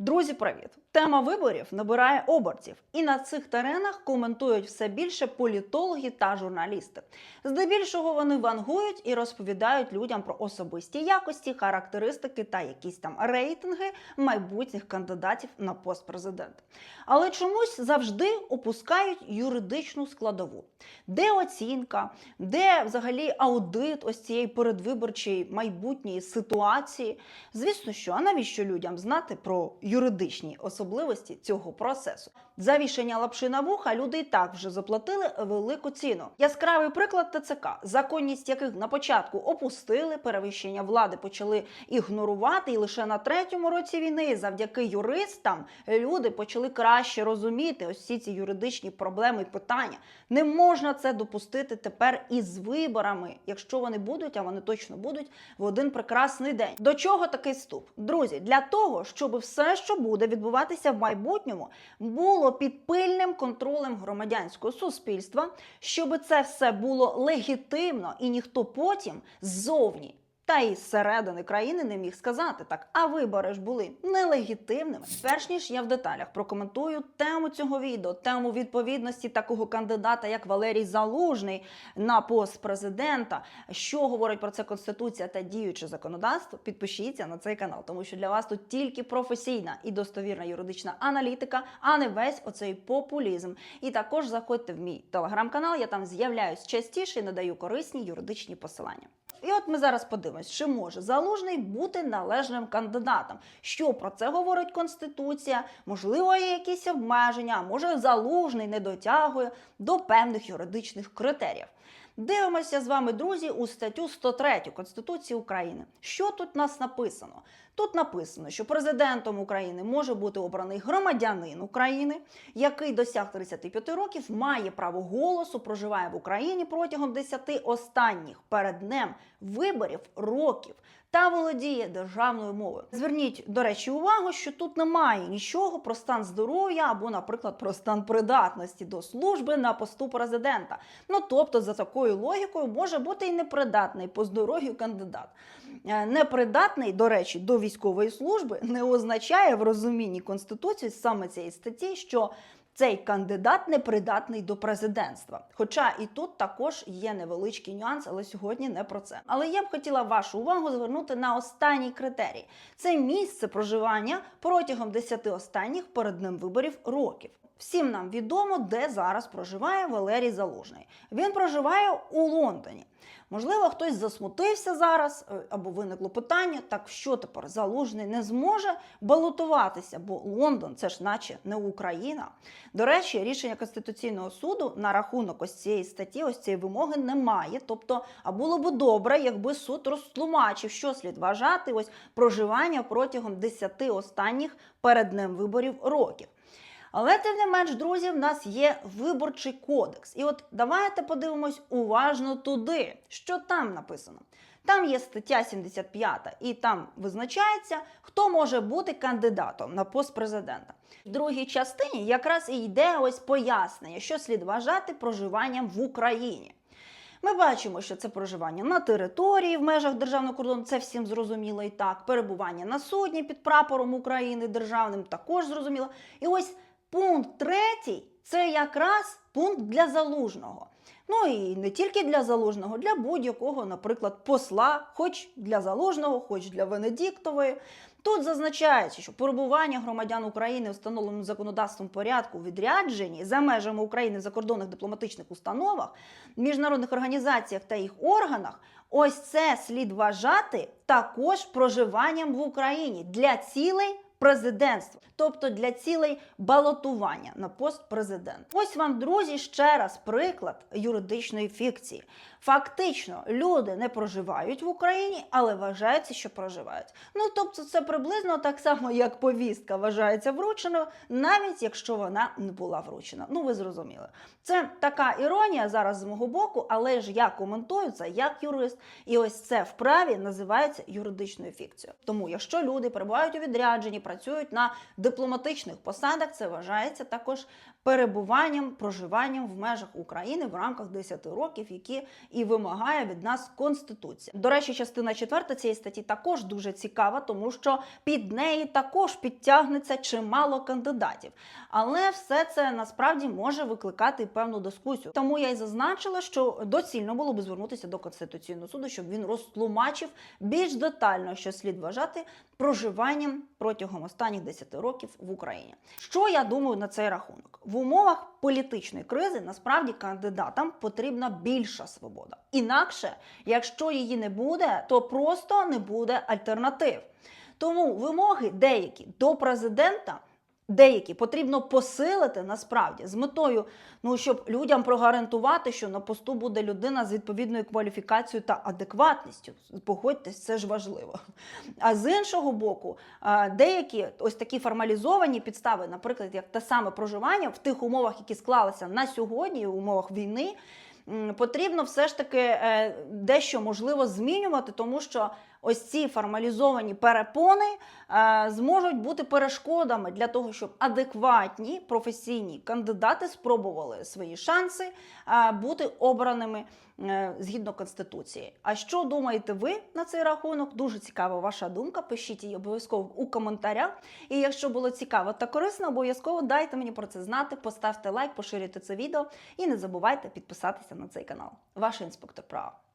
Друзі, привіт! Тема виборів набирає обертів, і на цих теренах коментують все більше політологи та журналісти. Здебільшого вони вангують і розповідають людям про особисті якості, характеристики та якісь там рейтинги майбутніх кандидатів на пост президента. Але чомусь завжди опускають юридичну складову, де оцінка, де взагалі аудит ось цієї передвиборчої майбутньої ситуації. Звісно, що а навіщо людям знати про юридичні особливості цього процесу? За вішання лапши на вуха люди і так вже заплатили велику ціну. Яскравий приклад ТЦК, законність яких на початку опустили, перевищення влади почали ігнорувати, і лише на третьому році війни, завдяки юристам, люди почали краще розуміти ось всі ці юридичні проблеми і питання. Не можна це допустити тепер із виборами, якщо вони будуть, а вони точно будуть в один прекрасний день. До чого такий вступ? Друзі, для того, щоб все, що буде відбуватися в майбутньому, було під пильним контролем громадянського суспільства, щоб це все було легітимно і ніхто потім ззовні. Та й зсередини країни не міг сказати так, а вибори ж були нелегітимними. Перш ніж я в деталях прокоментую тему цього відео, тему відповідності такого кандидата, як Валерій Залужний, на пост президента. Що говорить про це конституція та діюче законодавство? Підпишіться на цей канал, тому що для вас тут тільки професійна і достовірна юридична аналітика, а не весь оцей популізм. І також заходьте в мій телеграм-канал. Я там з'являюсь частіше і надаю корисні юридичні посилання. І от ми зараз подивимось, чи може залужний бути належним кандидатом. Що про це говорить Конституція? Можливо, є якісь обмеження, а може залужний не дотягує до певних юридичних критеріїв. Дивимося з вами, друзі, у статтю 103 Конституції України. Що тут нас написано? Тут написано, що президентом України може бути обраний громадянин України, який досяг 35 років, має право голосу, проживає в Україні протягом 10 останніх перед днем виборів років та володіє державною мовою. Зверніть, до речі, увагу, що тут немає нічого про стан здоров'я або, наприклад, про стан придатності до служби на посту президента. Ну тобто, за такою логікою може бути і непридатний по здоров'ю кандидат. Е, Непридатний, до речі, до військової служби не означає в розумінні Конституції саме цієї статті, що цей кандидат непридатний до президентства. Хоча і тут також є невеличкий нюанс, але сьогодні не про це. Але я б хотіла вашу увагу звернути на останній критерій: це місце проживання протягом 10 останніх перед ним виборів років. Всім нам відомо, де зараз проживає Валерій Залужний. Він проживає у Лондоні. Можливо, хтось засмутився зараз е, або виникло питання: так що тепер залужний не зможе балотуватися, бо Лондон це ж наче не Україна. До речі, рішення Конституційного суду на рахунок ось цієї статті, ось цієї вимоги немає. Тобто, а було б добре, якби суд розтлумачив, що слід вважати ось проживання протягом 10 останніх перед днем виборів років. Але тим не менш, друзі, в нас є виборчий кодекс. І от давайте подивимось уважно туди, що там написано. Там є стаття 75, і там визначається, хто може бути кандидатом на пост президента. В другій частині якраз і йде ось пояснення, що слід вважати проживанням в Україні. Ми бачимо, що це проживання на території в межах державного кордону, це всім зрозуміло і так. Перебування на судні під прапором України державним також зрозуміло. І ось пункт третій це якраз пункт для залужного. Ну і не тільки для залужного, для будь-якого, наприклад, посла, хоч для залужного, хоч для Венедіктової. Тут зазначається, що перебування громадян України встановленому законодавством порядку відрядженні за межами України в закордонних дипломатичних установах, міжнародних організаціях та їх органах, ось це слід вважати також проживанням в Україні для цілей президентства, тобто для цілей балотування на пост президента. Ось вам, друзі, ще раз приклад юридичної фікції. Фактично, люди не проживають в Україні, але вважається, що проживають. Ну тобто, це приблизно так само, як повістка вважається врученою, навіть якщо вона не була вручена. Ну, ви зрозуміли. Це така іронія зараз з мого боку, але ж я коментую це як юрист, і ось це вправі називається юридичною фікцією. Тому, якщо люди перебувають у відрядженні, працюють на дипломатичних посадах. Це вважається також перебуванням, проживанням в межах України в рамках 10 років, які і вимагає від нас Конституція. До речі, частина 4 цієї статті також дуже цікава, тому що під неї також підтягнеться чимало кандидатів. Але все це насправді може викликати певну дискусію. Тому я й зазначила, що доцільно було би звернутися до Конституційного суду, щоб він розтлумачив більш детально, що слід вважати проживанням протягом останніх 10 років в Україні. Що я думаю на цей рахунок? В умовах політичної кризи насправді кандидатам потрібна більша свобода. Інакше, якщо її не буде, то просто не буде альтернатив. Тому вимоги деякі до президента. Деякі потрібно посилити насправді з метою, ну щоб людям прогарантувати, що на посту буде людина з відповідною кваліфікацією та адекватністю. Погодьтесь, це ж важливо. А з іншого боку, деякі ось такі формалізовані підстави, наприклад, як те саме проживання в тих умовах, які склалися на сьогодні, в умовах війни, потрібно все ж таки е, дещо можливо змінювати, тому що ось ці формалізовані перепони е, зможуть бути перешкодами для того, щоб адекватні професійні кандидати спробували свої шанси е, бути обраними е, згідно конституції. А що думаєте ви на цей рахунок? Дуже цікава ваша думка. Пишіть її обов'язково у коментарях. І якщо було цікаво та корисно, обов'язково дайте мені про це знати. Поставте лайк, поширюйте це відео і не забувайте підписатися на цей канал. Ваш інспектор права.